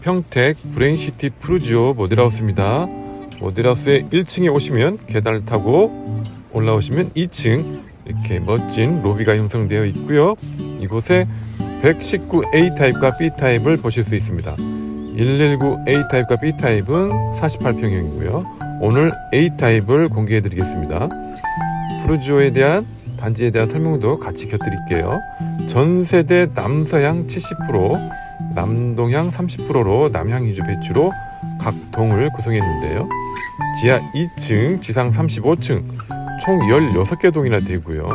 평택 브레인시티 프루지오 모델하우스입니다. 모델하우스의 1층에 오시면 계단을 타고 올라오시면 2층 이렇게 멋진 로비가 형성되어 있고요. 이곳에 119 A 타입과 B 타입을 보실 수 있습니다. 119 A 타입과 B 타입은 48평형이고요. 오늘 A 타입을 공개해 드리겠습니다. 프루지오에 대한 단지에 대한 설명도 같이 곁드릴게요. 전 세대 남서향 70%, 남동향 30%로 남향 위주 배추로 각 동을 구성했는데요. 지하 2층, 지상 35층, 총 16개 동이나 되고요.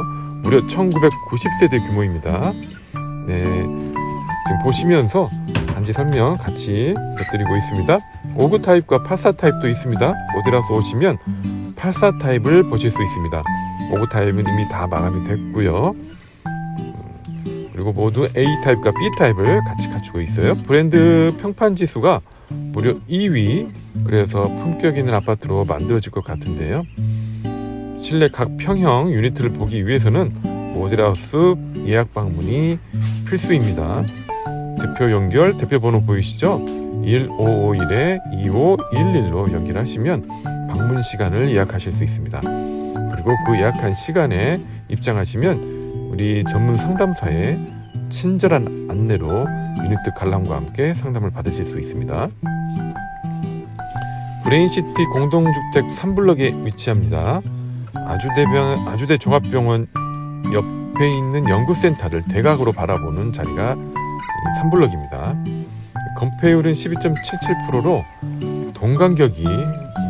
무려 1990세대 규모입니다. 네. 지금 보시면서 단지 설명 같이 곁드리고 있습니다. 59 타입과 84 타입도 있습니다. 모델하우스 오시면 84 타입을 보실 수 있습니다. 59 타입은 이미 다 마감이 됐고요. 음, 그리고 모두 A 타입과 B 타입을 같이 갖추고 있어요. 브랜드 평판 지수가 무려 2위. 그래서 품격 있는 아파트로 만들어질 것 같은데요. 실내 각 평형 유니트를 보기 위해서는 모델하우스 예약 방문이 필수입니다. 대표 연결, 대표 번호 보이시죠? 1551에 2511로 연결하시면 방문 시간을 예약하실 수 있습니다. 그리고 그 예약한 시간에 입장하시면 우리 전문 상담사의 친절한 안내로 유니트 관람과 함께 상담을 받으실 수 있습니다. 브레인시티 공동주택 3블럭에 위치합니다. 아주대병 아주대 종합병원 옆에 있는 연구센터를 대각으로 바라보는 자리가 3블럭입니다. 건폐율은 12.77%로 동간격이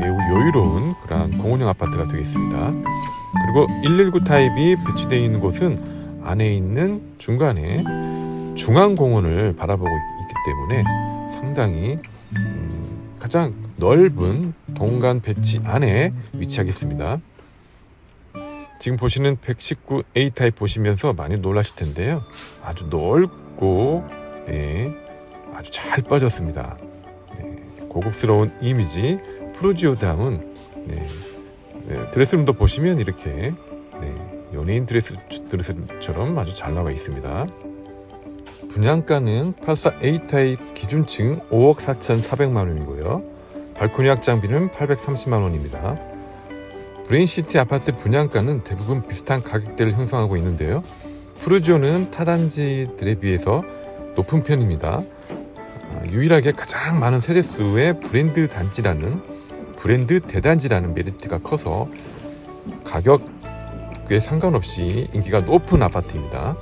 매우 여유로운 그러한 공원형 아파트가 되겠습니다. 그리고 119 타입이 배치되어 있는 곳은 안에 있는 중간에 중앙공원을 바라보고 있기 때문에 상당히 음, 가장 넓은 동간 배치 안에 위치하겠습니다. 지금 보시는 119 A 타입 보시면서 많이 놀라실 텐데요. 아주 넓고 네, 아주 잘 빠졌습니다. 네, 고급스러운 이미지 프로지오다운 네, 네, 드레스룸도 보시면 이렇게 네, 연예인 드레스, 드레스처럼 아주 잘 나와 있습니다. 분양가는 84 A 타입 기준 층 5억 4,400만 원이고요. 발코니 확장비는 830만 원입니다. 브레인시티 아파트 분양가는 대부분 비슷한 가격대를 형성하고 있는데요. 프루지오는 타단지들에 비해서 높은 편입니다. 아, 유일하게 가장 많은 세대수의 브랜드 단지라는 브랜드 대단지라는 메리트가 커서 가격 에 상관없이 인기가 높은 아파트입니다.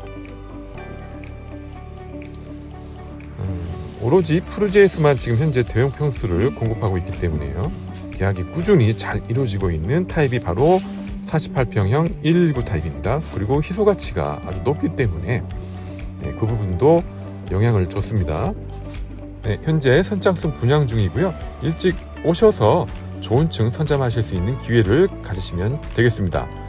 음, 오로지 프루지에서만 지금 현재 대형 평수를 공급하고 있기 때문에요. 계약이 꾸준히 잘 이루어지고 있는 타입이 바로 48평형 119 타입입니다. 그리고 희소 가치가 아주 높기 때문에 네, 그 부분도 영향을 줬습니다. 네, 현재 선착순 분양 중이고요. 일찍 오셔서 좋은 층 선점하실 수 있는 기회를 가지시면 되겠습니다.